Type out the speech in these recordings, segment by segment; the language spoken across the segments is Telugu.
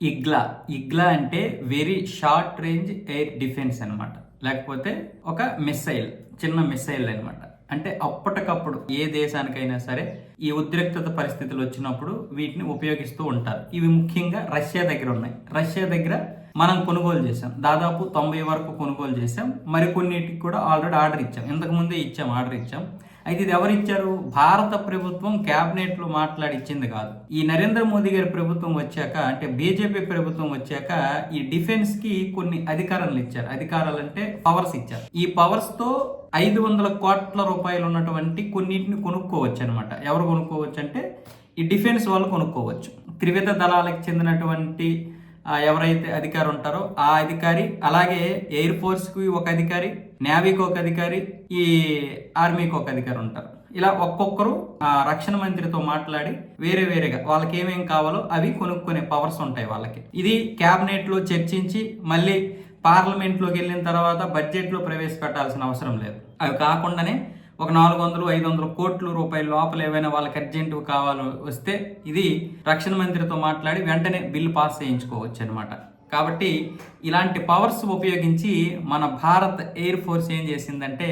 ఇగ్లా. ఇగ్లా అంటే very short range air defence అనమాట లేకపోతే ఒక మిస్సైల్ చిన్న మిస్సైల్ అనమాట అంటే అప్పటికప్పుడు ఏ దేశానికైనా సరే ఈ ఉద్రిక్తత పరిస్థితులు వచ్చినప్పుడు వీటిని ఉపయోగిస్తూ ఉంటారు. ఇవి ముఖ్యంగా రష్యా దగ్గర ఉన్నాయి. రష్యా దగ్గర మనం కొనుగోలు చేసాం దాదాపు తొంభై వరకు కొనుగోలు చేసాం మరికొన్నిటికి కూడా ఆల్రెడీ ఆర్డర్ ఇచ్చాం. ఇంతకు ముందే ఇచ్చాం ఆర్డర్ ఇచ్చాం. అయితే ఇది ఎవరిచ్చారు భారత ప్రభుత్వం క్యాబినెట్లో మాట్లాడి ఇచ్చింది కాదు. ఈ నరేంద్ర మోదీ గారి ప్రభుత్వం వచ్చాక అంటే బీజేపీ ప్రభుత్వం వచ్చాక ఈ డిఫెన్స్కి కొన్ని అధికారాలు ఇచ్చారు. అధికారాలు అంటే పవర్స్ ఇచ్చారు. ఈ పవర్స్తో ఐదు వందల కోట్ల రూపాయలు ఉన్నటువంటి కొన్నిటిని కొనుక్కోవచ్చు అనమాట ఎవరు కొనుక్కోవచ్చు అంటే ఈ డిఫెన్స్ వాళ్ళు కొనుక్కోవచ్చు. త్రివిధ దళాలకు చెందినటువంటి ఎవరైతే అధికారి ఉంటారో ఆ అధికారి అలాగే ఎయిర్ ఫోర్స్కి ఒక అధికారి నేవీకి ఒక అధికారి ఈ ఆర్మీకి ఒక అధికారి ఉంటారు. ఇలా ఒక్కొక్కరు ఆ రక్షణ మంత్రితో మాట్లాడి వేరే వేరేగా వాళ్ళకి ఏమేం కావాలో అవి కొనుక్కునే పవర్స్ ఉంటాయి వాళ్ళకి. ఇది క్యాబినెట్లో చర్చించి మళ్ళీ పార్లమెంట్లోకి వెళ్ళిన తర్వాత బడ్జెట్లో ప్రవేశపెట్టాల్సిన అవసరం లేదు. అవి కాకుండానే ఒక నాలుగు వందలు ఐదు వందల కోట్ల రూపాయల లోపల ఏవైనా వాళ్ళకి అర్జెంటు కావాలో వస్తే ఇది రక్షణ మంత్రితో మాట్లాడి వెంటనే బిల్లు పాస్ చేయించుకోవచ్చు అనమాట కాబట్టి ఇలాంటి పవర్స్ ఉపయోగించి మన భారత్ ఎయిర్ ఫోర్స్ ఏం చేసిందంటే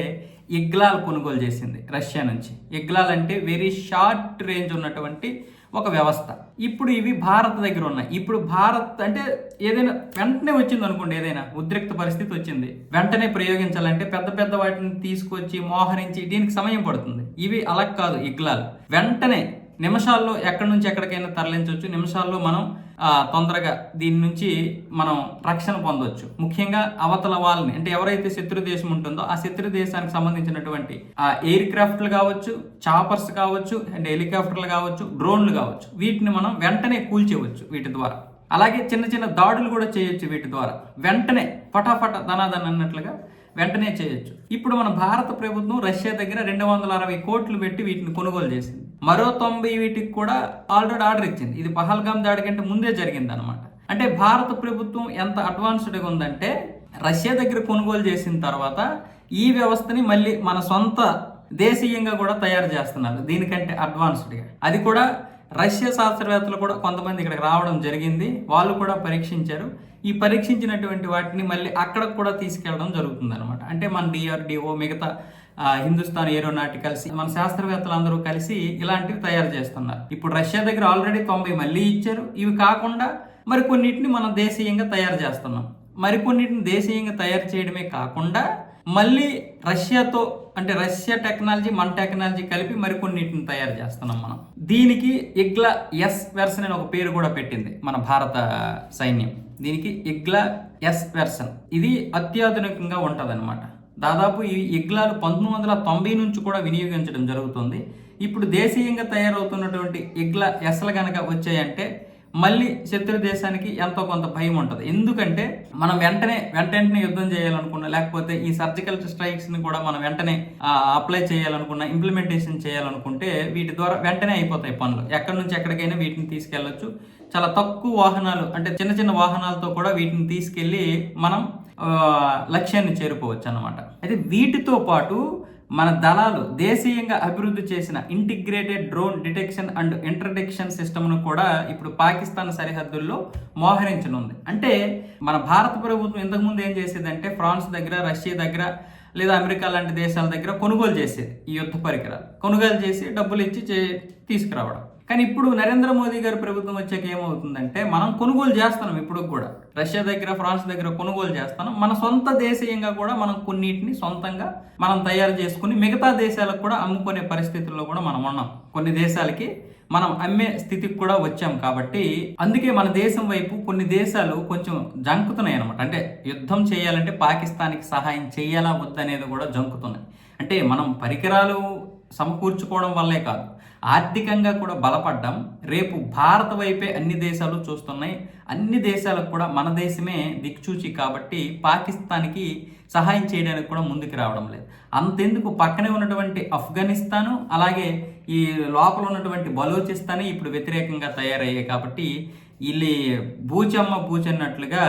ఇగ్లాల్ కొనుగోలు చేసింది రష్యా నుంచి. ఇగ్లాల్ అంటే వెరీ షార్ట్ రేంజ్ ఉన్నటువంటి ఒక వ్యవస్థ. ఇప్పుడు ఇవి భారత్ దగ్గర ఉన్నాయి. ఇప్పుడు భారత్ అంటే ఏదైనా వెంటనే వచ్చింది అనుకోండి ఏదైనా ఉద్రిక్త పరిస్థితి వచ్చింది. వెంటనే ప్రయోగించాలంటే పెద్ద పెద్ద వాటిని తీసుకొచ్చి మోహరించి దీనికి సమయం పడుతుంది. ఇవి అలా కాదు ఇగ్లాలు వెంటనే నిమిషాల్లో ఎక్కడి నుంచి ఎక్కడికైనా తరలించవచ్చు. నిమిషాల్లో మనం తొందరగా దీని నుంచి మనం రక్షణ పొందవచ్చు. ముఖ్యంగా అవతల వాళ్ళని అంటే ఎవరైతే శత్రు దేశం ఉంటుందో ఆ శత్రు దేశానికి సంబంధించినటువంటి ఆ ఎయిర్ క్రాఫ్ట్లు కావచ్చు చాపర్స్ కావచ్చు అండ్ హెలికాప్టర్లు కావచ్చు డ్రోన్లు కావచ్చు. వీటిని మనం వెంటనే కూల్చేయవచ్చు వీటి ద్వారా. అలాగే చిన్న చిన్న దాడులు కూడా చేయొచ్చు వీటి ద్వారా. వెంటనే ఫటాఫట ధనాదన్ అన్నట్లుగా వెంటనే చేయొచ్చు. ఇప్పుడు మన భారత ప్రభుత్వం రష్యా దగ్గర రెండు వందల అరవై కోట్లు పెట్టి వీటిని కొనుగోలు చేసింది. మరో తొంభై వీటికి కూడా ఆల్రెడీ ఆర్డర్ ఇచ్చింది. ఇది పహల్గాం దాడి కంటే ముందే జరిగింది అనమాట అంటే భారత ప్రభుత్వం ఎంత అడ్వాన్స్డ్గా ఉందంటే రష్యా దగ్గర కొనుగోలు చేసిన తర్వాత ఈ వ్యవస్థని మళ్ళీ మన సొంత దేశీయంగా కూడా తయారు చేస్తున్నారు. దీనికంటే అడ్వాన్స్డ్గా అది కూడా రష్యా శాస్త్రవేత్తలు కూడా కొంతమంది ఇక్కడికి రావడం జరిగింది. వాళ్ళు కూడా పరీక్షించారు. ఈ పరీక్షించినటువంటి వాటిని మళ్ళీ అక్కడికి కూడా తీసుకెళ్ళడం జరుగుతుంది అనమాట అంటే మన డిఆర్డిఓ మిగతా ఆ, హిందుస్థాన్ ఏరోనాటికల్స్ మన శాస్త్రవేత్తలు అందరూ కలిసి ఇలాంటివి తయారు చేస్తున్నారు. ఇప్పుడు రష్యా దగ్గర ఆల్రెడీ తొంభై మళ్ళీ ఇచ్చారు. ఇవి కాకుండా మరి కొన్నిటిని మనం దేశీయంగా తయారు చేస్తున్నాం. మరికొన్నిటిని దేశీయంగా తయారు చేయడమే కాకుండా మళ్ళీ రష్యాతో అంటే రష్యా టెక్నాలజీ మన టెక్నాలజీ కలిపి మరికొన్నిటిని తయారు చేస్తున్నాం మనం. దీనికి ఇగ్లా ఎస్ వెర్సన్ అని ఒక పేరు కూడా పెట్టింది మన భారత సైన్యం. దీనికి ఇగ్లా ఎస్ వెర్సన్ ఇది అత్యాధునికంగా ఉంటదన్నమాట. దాదాపు ఈ ఇగ్లాలు పంతొమ్మిది వందల తొంభై నుంచి కూడా వినియోగించడం జరుగుతుంది. ఇప్పుడు దేశీయంగా తయారవుతున్నటువంటి ఇగ్లా ఎస్లు కనుక వచ్చాయంటే మళ్ళీ శత్రు దేశానికి ఎంతో కొంత భయం ఉంటుంది. ఎందుకంటే మనం వెంటనే వెంట వెంటనే యుద్ధం చేయాలనుకున్నా లేకపోతే ఈ సర్జికల్ స్ట్రైక్స్ని కూడా మనం వెంటనే అప్లై చేయాలనుకున్నా ఇంప్లిమెంటేషన్ చేయాలనుకుంటే వీటి ద్వారా వెంటనే అయిపోతాయి పనులు. ఎక్కడి నుంచి ఎక్కడికైనా వీటిని తీసుకెళ్ళొచ్చు చాలా తక్కువ వాహనాలు అంటే చిన్న చిన్న వాహనాలతో కూడా వీటిని తీసుకెళ్ళి మనం లక్ష్యాన్ని చేరుకోవచ్చు అనమాట అయితే వీటితో పాటు మన దళాలు దేశీయంగా అభివృద్ధి చేసిన integrated drone detection and interdiction సిస్టమ్ను కూడా ఇప్పుడు పాకిస్తాన్ సరిహద్దుల్లో మోహరించనుంది. అంటే మన భారత ప్రభుత్వం ఇంతకుముందు ఏం చేసేదంటే ఫ్రాన్స్ దగ్గర రష్యా దగ్గర లేదా అమెరికా లాంటి దేశాల దగ్గర కొనుగోలు చేసేది ఈ యుద్ధ పరికరాలు. కొనుగోలు చేసి డబ్బులు ఇచ్చి చే- తీసుకురావడం. కానీ ఇప్పుడు నరేంద్ర మోదీ గారి ప్రభుత్వం వచ్చాక ఏమవుతుందంటే మనం కొనుగోలు చేస్తున్నాం ఇప్పుడు కూడా. రష్యా దగ్గర ఫ్రాన్స్ దగ్గర కొనుగోలు చేస్తున్నాం. మన సొంత దేశీయంగా కూడా మనం కొన్నిటిని సొంతంగా మనం తయారు చేసుకుని మిగతా దేశాలకు కూడా అమ్ముకునే పరిస్థితుల్లో కూడా మనం ఉన్నాం. కొన్ని దేశాలకి మనం అమ్మే స్థితికి కూడా వచ్చాం కాబట్టి అందుకే మన దేశం వైపు కొన్ని దేశాలు కొంచెం జంకుతున్నాయి అనమాట అంటే యుద్ధం చేయాలంటే పాకిస్తాన్కి సహాయం చేయాలా వద్దనేది కూడా జంకుతున్నాయి. అంటే మనం పరికరాలు సమకూర్చుకోవడం వల్లే కాదు. ఆర్థికంగా కూడా బలపడ్డం రేపు భారత వైపే అన్ని దేశాలు చూస్తున్నాయి. అన్ని దేశాలకు కూడా మన దేశమే దిక్చూచి కాబట్టి పాకిస్తాన్కి సహాయం చేయడానికి కూడా ముందుకు రావడం లేదు. అంతెందుకు పక్కనే ఉన్నటువంటి ఆఫ్ఘనిస్తాను అలాగే ఈ లోపల ఉన్నటువంటి బలోచిస్తానే ఇప్పుడు వ్యతిరేకంగా తయారయ్యాయి కాబట్టి వీళ్ళు బూచమ్మ బూచన్నట్లుగా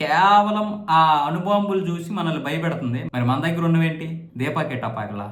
కేవలం ఆ అనుబాంబులు చూసి మనల్ని భయపెడుతుంది. మరి మన దగ్గర ఉన్నవేంటి? దీపాకే టపాకులా